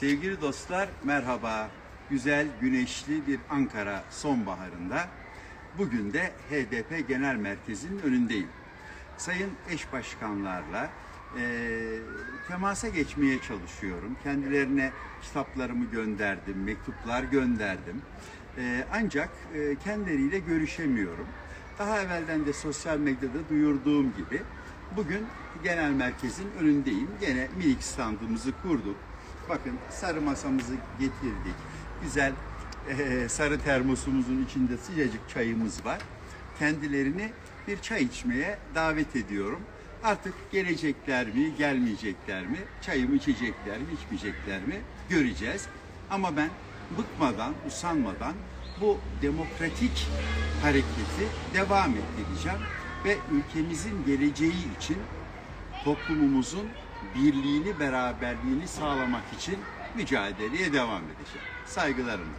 Sevgili dostlar merhaba. Güzel güneşli bir Ankara sonbaharında bugün de HDP Genel Merkezi'nin önündeyim. Sayın eş başkanlarla eee temasa geçmeye çalışıyorum. Kendilerine kitaplarımı gönderdim, mektuplar gönderdim. Eee, ancak eee, kendileriyle görüşemiyorum. Daha evvelden de sosyal medyada duyurduğum gibi bugün genel merkezin önündeyim. Gene minik standımızı kurduk. Bakın sarı masamızı getirdik. Güzel eee, sarı termosumuzun içinde sıcacık çayımız var. Kendilerini bir çay içmeye davet ediyorum. Artık gelecekler mi, gelmeyecekler mi, çayımı içecekler mi, içmeyecekler mi göreceğiz. Ama ben bıkmadan, usanmadan bu demokratik hareketi devam ettireceğim ve ülkemizin geleceği için toplumumuzun birliğini, beraberliğini sağlamak için mücadeleye devam edeceğim. Saygılarımla.